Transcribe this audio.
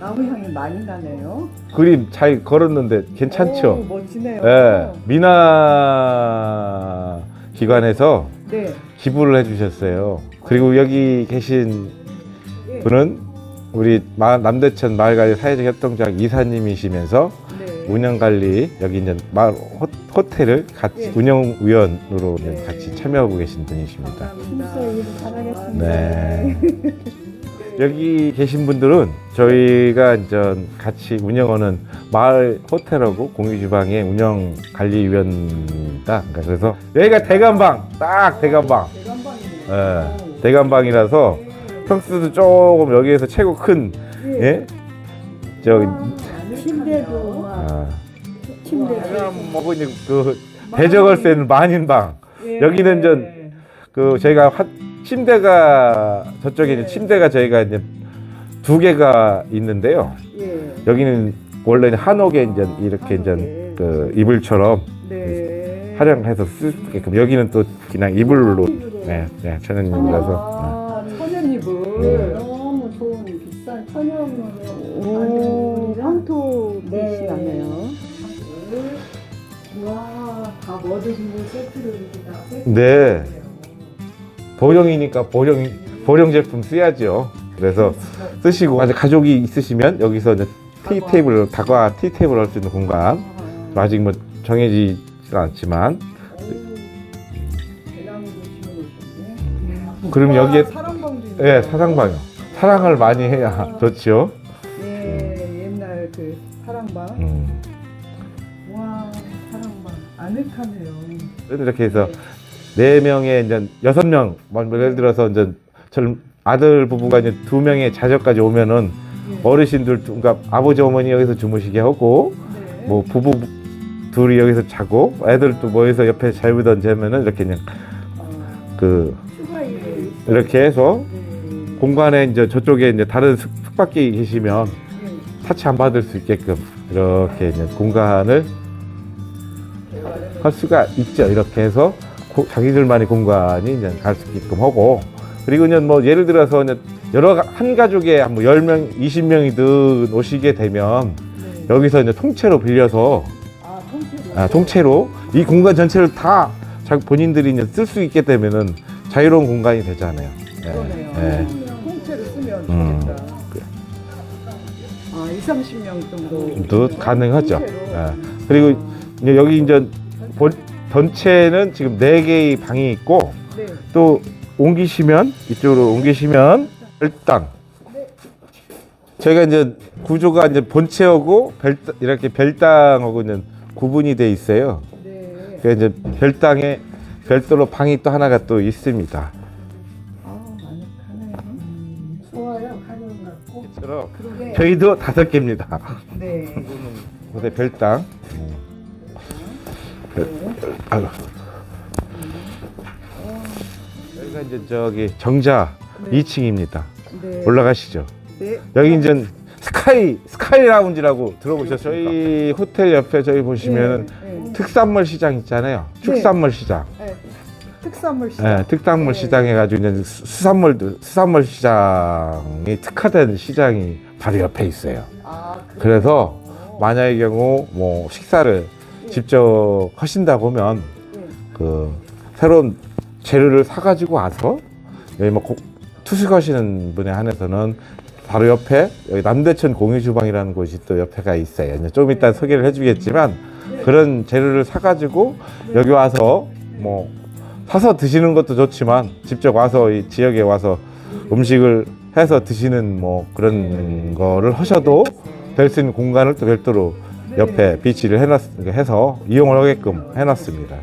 나무 향이 많이 나네요. 그림 잘 걸었는데 오, 괜찮죠? 멋지네요. 예, 미나 기관에서 네. 기부를 해주셨어요. 그리고 여기 계신 예. 분은 우리 마- 남대천 마을관리 사회적 협동조합 이사님이시면서 네. 운영관리 여기 이제 마을 호, 호텔을 같이 예. 운영위원으로 네. 같이 참여하고 계신 분이십니다. 감사합니다. 진짜 일 잘하겠습니다. 네. 여기 계신 분들은 저희가 이제 같이 운영하는 마을 호텔하고 공유주방의 운영 관리위원입니다. 그러니까 그래서 여기가 대감방, 딱 대감방. 대감방이네요. 예, 대감방이라서 평수도 조금 여기에서 최고 큰, 예? 저기, 침대도 막 아, 침대 뭐, 이제 그, 대저걸세는 만인방. 예. 여기는 전그 저희가 화- 침대가 저쪽에 이제 침대가 저희가 이제 두 개가 있는데요. 예. 여기는 원래 한옥에 이제 이렇게 이제 그 이불처럼 네. 활용해서 쓸 수 있게끔 여기는 또 그냥 이불로 네, 네 천연이라서 아, 천연 이불. 네. 너무 좋은 비싼 천연으로 오, 황토 빛이 네. 나네요. 와, 다 뭐드시고 세트를 이렇게 다 세트. 네 보령이니까 보령 보령 제품 쓰야죠. 그래서 쓰시고 아직 가족이 있으시면 여기서 이제 티 테이블 다과 티 테이블 할 수 있는 공간 아직 뭐 정해지진 않지만 심어놓으셨네. 그럼 여기에 사랑방도. 예 사랑방요. 사랑을 많이 해야 좋죠. 예, 옛날 그 사랑방. 음. 와, 사랑방. 아늑하네요. 이렇게 해서 네 명에 이제 여섯 명, 뭐 예를 들어서 이제 젊 아들 부부가 이제 두 명의 자녀까지 오면은 어르신들 그러니까 아버지 어머니 여기서 주무시게 하고 네. 뭐 부부 둘이 여기서 자고 애들도 모여서 옆에 자유던 자면은 이렇게 그냥 어, 그. 이렇게 해서 네. 공간에 이제 저쪽에 이제 다른 숙- 숙박객이 계시면 네. 타치 안 받을 수 있게끔 이렇게 이제 공간을 할 수가 있죠. 이렇게 해서 고- 자기들만의 공간이 이제 갈 수 있게끔 하고 그리고 이제 뭐 예를 들어서 이제 여러 가- 한 가족에 뭐 10명, 20명이든 오시게 되면 네. 여기서 이제 통째로 빌려서 아, 통째로. 아, 통째로 이 공간 전체를 다 자기 본인들이 이제 쓸 수 있게 되면은 자유로운 공간이 되잖아요. 예, 그러네요. 예. 통째로 쓰면 음. 좋겠다. 아, 2, 30명 정도. 또 가능하죠. 통째로. 예. 그리고 이제 여기 이제 본, 전체는 지금 네 개의 방이 있고 네. 또 옮기시면 이쪽으로 옮기시면 별당 저희가 이제 구조가 이제 본체하고 별 이렇게 별당하고 이제 구분이 돼 있어요. 네. 그래서 이제 별당에 별도로 방이 또 하나가 또 있습니다. 아. 좋아요. 가격 같고. 저희도 다섯 개입니다. 네. 요새 별당. 아유. 여기가 이제 저기 정자 네. 2층입니다. 네. 올라가시죠. 네. 여기 이제 스카이 스카이 라운지라고 들어보셨어요? 저희 호텔 옆에 저희 보시면은 네. 네. 특산물 시장 있잖아요. 축산물 시장. 네. 특산물 예, 시장. 특산물 네. 시장 해가지고 이제 수- 수산물도 수산물 시장이 특화된 시장이 바로 옆에 있어요. 아? 그래서 만약의 경우 뭐 식사를 직접 하신다 보면 네. 그 새로운 재료를 사가지고 와서 여기 뭐 고- 투숙하시는 분에 한해서는 바로 옆에 여기 남대천 공유주방이라는 곳이 또 옆에가 있어요. 좀 이따 소개를 해주겠지만 그런 재료를 사가지고 여기 와서 뭐 사서 드시는 것도 좋지만 직접 와서 이 지역에 와서 음식을 해서 드시는 뭐 그런 거를 하셔도 될 수 있는 공간을 또 별도로 옆에 비치를 해놨, 해서 이용을 하게끔 해놨습니다.